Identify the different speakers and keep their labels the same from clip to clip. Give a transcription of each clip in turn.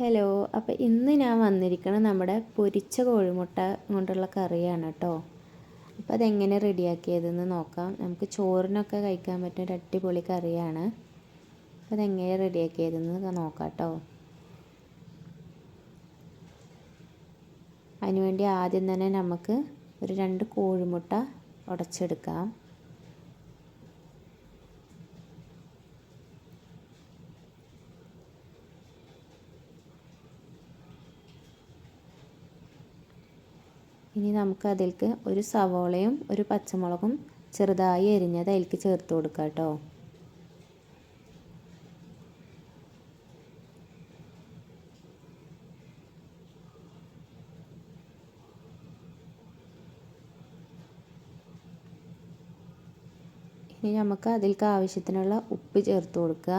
Speaker 1: Hello അപ്പോൾ ഇന്ന് ഞാൻ വന്നിരിക്കുന്നത് നമ്മുടെ പൊരിച്ച കോഴിമുട്ട കൊണ്ടുള്ള കറിയാണ് കേട്ടോ അപ്പോൾ അതെങ്ങനെ റെഡിയാക്കിയതെന്ന് നോക്കാം. നമുക്ക് ചോറിനൊക്കെ കഴിക്കാൻ പറ്റുന്ന ഒരു അടിപൊളി കറിയാണ്. അപ്പോൾ അതെങ്ങനെ റെഡിയാക്കിയതെന്ന് നോക്കാം കേട്ടോ അതിനുവേണ്ടി ആദ്യം തന്നെ നമുക്ക് ഒരു രണ്ട് കോഴിമുട്ട ഉടച്ചെടുക്കാം. ഇനി നമുക്ക് അതിലേക്ക് ഒരു സവോളയും ഒരു പച്ചമുളകും ചെറുതായി എരിഞ്ഞത് അതിലേക്ക് ചേർത്ത് കൊടുക്കുക കേട്ടോ. ഇനി നമുക്ക് അതിലേക്ക് ആവശ്യത്തിനുള്ള ഉപ്പ് ചേർത്ത് കൊടുക്കുക.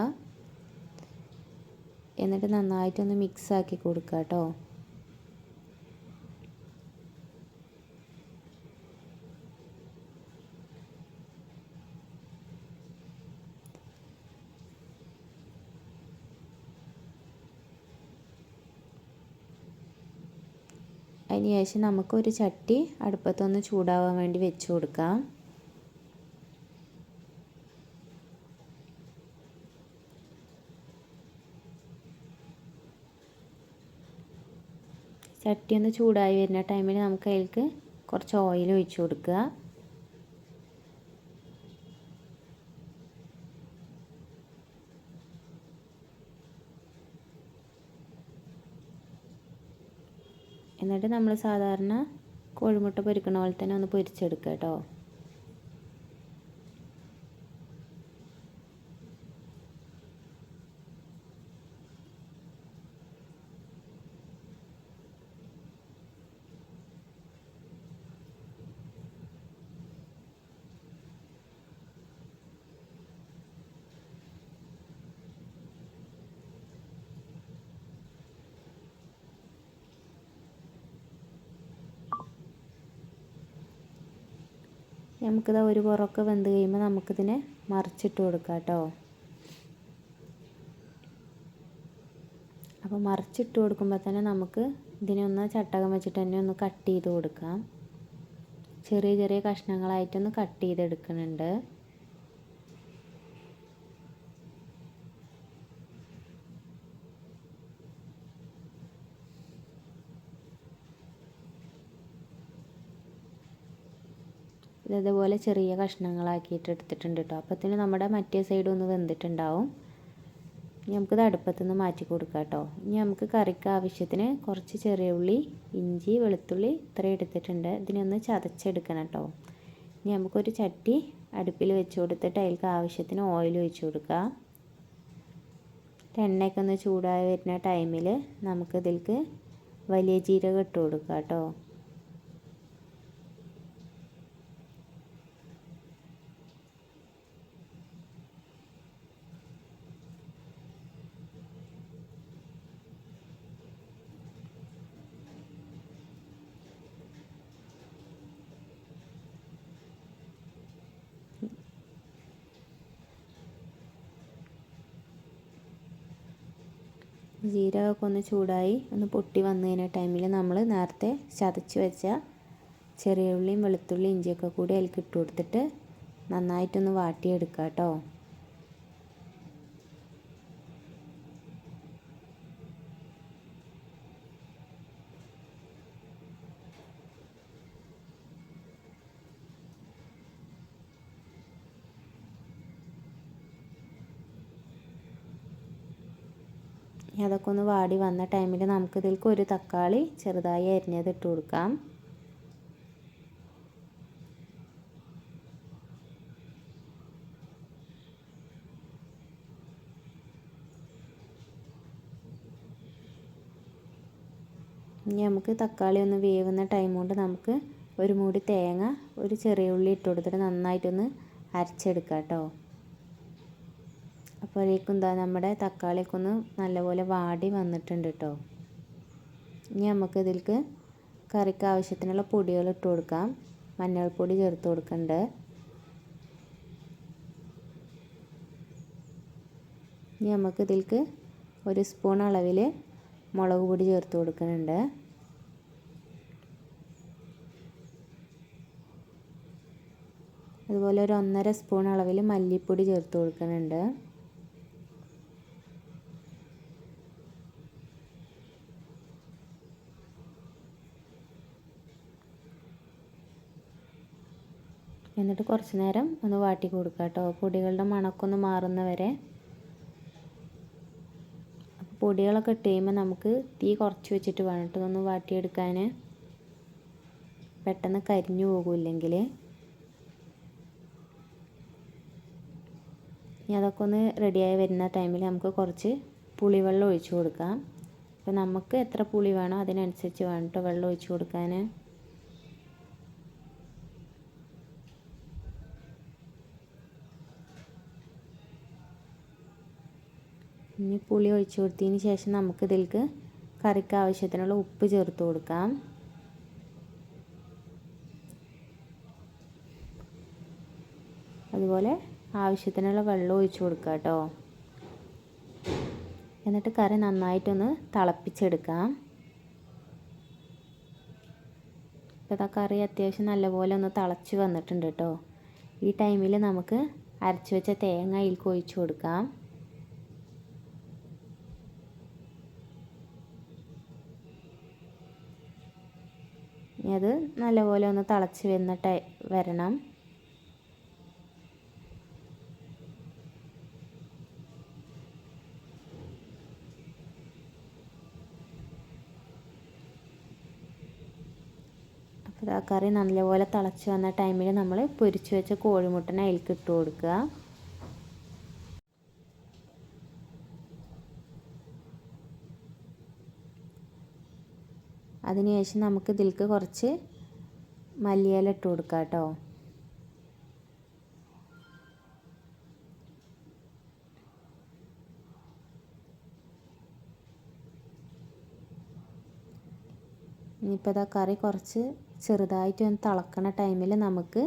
Speaker 1: എന്നിട്ട് നന്നായിട്ടൊന്ന് മിക്സ് ആക്കി കൊടുക്കുക കേട്ടോ. അതിന് ശേഷം നമുക്കൊരു ചട്ടി അടുപ്പത്തൊന്ന് ചൂടാവാൻ വേണ്ടി വെച്ച് കൊടുക്കാം. ചട്ടി ഒന്ന് ചൂടായി വരുന്ന ടൈമിൽ നമുക്ക് അതിലേക്ക് കുറച്ച് ഓയിൽ ഒഴിച്ചു കൊടുക്കുക. എന്നിട്ട് നമ്മൾ സാധാരണ കോഴിമുട്ട പൊരിക്കണ പോലെ തന്നെ ഒന്ന് പൊരിച്ചെടുക്കുക കേട്ടോ. നമുക്കിത് ഒരു പുറമൊക്കെ വെന്ത് കഴിയുമ്പോൾ നമുക്കിതിനെ മറിച്ചിട്ട് കൊടുക്കാം കേട്ടോ. അപ്പോൾ മറിച്ചിട്ട് കൊടുക്കുമ്പോൾ തന്നെ നമുക്ക് ഇതിനെ ഒന്ന് ചട്ടകം വെച്ചിട്ട് തന്നെ ഒന്ന് കട്ട് ചെയ്ത് കൊടുക്കാം. ചെറിയ ചെറിയ കഷ്ണങ്ങളായിട്ടൊന്ന് കട്ട് ചെയ്തെടുക്കുന്നുണ്ട്. ഇതേപോലെ ചെറിയ കഷ്ണങ്ങളാക്കിയിട്ട് എടുത്തിട്ടുണ്ട് കേട്ടോ. അപ്പത്തിന് നമ്മുടെ മറ്റേ സൈഡ് ഒന്ന് വെന്തിട്ടുണ്ടാവും. ഇനി നമുക്കിത് അടുപ്പത്തുനിന്ന് മാറ്റി കൊടുക്കാം കേട്ടോ. ഇനി നമുക്ക് കറിക്ക് ആവശ്യത്തിന് കുറച്ച് ചെറിയ ഉള്ളി ഇഞ്ചി വെളുത്തുള്ളി ഇത്രയും എടുത്തിട്ടുണ്ട്. ഇതിനൊന്ന് ചതച്ചെടുക്കണം കേട്ടോ. ഇനി നമുക്കൊരു ചട്ടി അടുപ്പിൽ വെച്ച് കൊടുത്തിട്ട് അതിലേക്ക് ആവശ്യത്തിന് ഓയിൽ ഒഴിച്ച് കൊടുക്കുക എണ്ണയൊക്കെ ഒന്ന് ചൂടായി വരുന്ന ടൈമിൽ നമുക്കിതിൽക്ക് വലിയ ജീരകം ഇട്ട് കൊടുക്കാം കേട്ടോ. ജീരകമൊക്കെ ഒന്ന് ചൂടായി ഒന്ന് പൊട്ടി വന്നതിന് ടൈമിൽ നമ്മൾ നേരത്തെ ചതച്ച് വെച്ച ചെറിയ ഉള്ളിയും വെളുത്തുള്ളി ഇഞ്ചിയൊക്കെ കൂടി അതിലേക്ക് ഇട്ട് കൊടുത്തിട്ട് നന്നായിട്ടൊന്ന് വാട്ടിയെടുക്കുക കേട്ടോ അതൊക്കെ ഒന്ന് വാടി വന്ന ടൈമിൽ നമുക്ക് ഇതിലേക്ക് ഒരു തക്കാളി ചെറുതായി അരിഞ്ഞത് ഇട്ട് കൊടുക്കാം. ഇനി നമുക്ക് തക്കാളി ഒന്ന് വേവുന്ന ടൈം കൊണ്ട് നമുക്ക് ഒരു മൂടി തേങ്ങ ഒരു ചെറിയ ഉള്ളി ഇട്ട് കൊടുത്തിട്ട് നന്നായിട്ടൊന്ന് അരച്ചെടുക്കാം കേട്ടോ അപ്പോഴേക്കും എന്താ നമ്മുടെ തക്കാളിയൊക്കെ ഒന്ന് നല്ലപോലെ വാടി വന്നിട്ടുണ്ട് കേട്ടോ ഇനി നമുക്ക് ഇതിലേക്ക് കറിക്ക് ആവശ്യത്തിനുള്ള പൊടികൾ ഇട്ട് കൊടുക്കാം. മഞ്ഞൾപ്പൊടി ചേർത്ത് കൊടുക്കണ്ട്. ഇനി നമുക്ക് ഇതിലേക്ക് ഒരു സ്പൂൺ അളവിൽ മുളക് പൊടി ചേർത്ത് കൊടുക്കുന്നുണ്ട് അതുപോലെ ഒരു ഒന്നര സ്പൂൺ അളവിൽ മല്ലിപ്പൊടി ചേർത്ത് കൊടുക്കുന്നുണ്ട് എന്നിട്ട് കുറച്ച് നേരം ഒന്ന് വാട്ടി കൊടുക്കുക കേട്ടോ. പൊടികളുടെ മണക്കൊന്ന് മാറുന്നവരെ. അപ്പോൾ പൊടികളൊക്കെ ഇട്ട് കഴിയുമ്പോൾ നമുക്ക് തീ കുറച്ച് വെച്ചിട്ട് വേണം കേട്ടോ ഒന്ന് വാട്ടിയെടുക്കാൻ പെട്ടെന്ന് കരിഞ്ഞു പോകില്ലെങ്കിൽ ഇനി അതൊക്കെ ഒന്ന് റെഡിയായി വരുന്ന ടൈമിൽ നമുക്ക് കുറച്ച് പുളിവെള്ളം ഒഴിച്ചു കൊടുക്കാം. അപ്പോൾ നമുക്ക് എത്ര പുളി വേണോ അതിനനുസരിച്ച് വേണം കേട്ടോ വെള്ളം ഒഴിച്ചു കൊടുക്കാൻ ഇനി പുളി ഒഴിച്ചു കൊടുത്തതിന് ശേഷം നമുക്ക് ഇതിലേക്ക് കറിക്ക് ആവശ്യത്തിനുള്ള ഉപ്പ് ചേർത്ത് കൊടുക്കാം. അതുപോലെ ആവശ്യത്തിനുള്ള വെള്ളം ഒഴിച്ചു കൊടുക്കുക കേട്ടോ. എന്നിട്ട് കറി നന്നായിട്ടൊന്ന് തിളപ്പിച്ചെടുക്കാം. ഇപ്പോൾ കറി അത്യാവശ്യം നല്ലപോലെ ഒന്ന് തിളച്ച് വന്നിട്ടുണ്ട് കേട്ടോ. ഈ ടൈമിൽ നമുക്ക് അരച്ച് വെച്ച തേങ്ങ അതിലേക്ക് ഒഴിച്ചു കൊടുക്കാം. ഇനി അത് നല്ലപോലെ ഒന്ന് തിളച്ച് വന്നിട്ട് വരണം. അപ്പോൾ ആ കറി നല്ലപോലെ തിളച്ച് വന്ന ടൈമിൽ നമ്മൾ പൊരിച്ച് വെച്ച കോഴിമുട്ടനെ അതിലേക്ക് ഇട്ട് കൊടുക്കുക അതിനുശേഷം നമുക്ക് ഇതിലേക്ക് കുറച്ച് മല്ലിയില ഇട്ട് കൊടുക്കാം കേട്ടോ. ഇനിയിപ്പോൾ ഇതാ കറി കുറച്ച് ചെറുതായിട്ട് ഒന്ന് തിളക്കണ ടൈമിൽ നമുക്ക്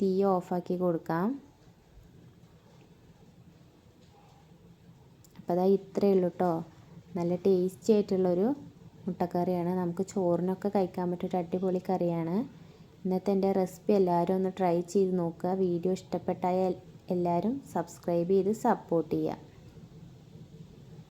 Speaker 1: തീ ഓഫാക്കി കൊടുക്കാം. അപ്പോൾ അതാ ഇത്രയേ ഉള്ളൂ കേട്ടോ. നല്ല ടേസ്റ്റി ആയിട്ടുള്ളൊരു മുട്ടക്കറിയാണ്. നമുക്ക് ചോറിനൊക്കെ കഴിക്കാൻ പറ്റിയൊരു അടിപൊളി കറിയാണ്. ഇന്നത്തെ എന്റെ റെസിപ്പി എല്ലാവരും ഒന്ന് ട്രൈ ചെയ്ത് നോക്കുക. വീഡിയോ ഇഷ്ടപ്പെട്ടാൽ എല്ലാവരും സബ്സ്ക്രൈബ് ചെയ്ത് സപ്പോർട്ട് ചെയ്യുക.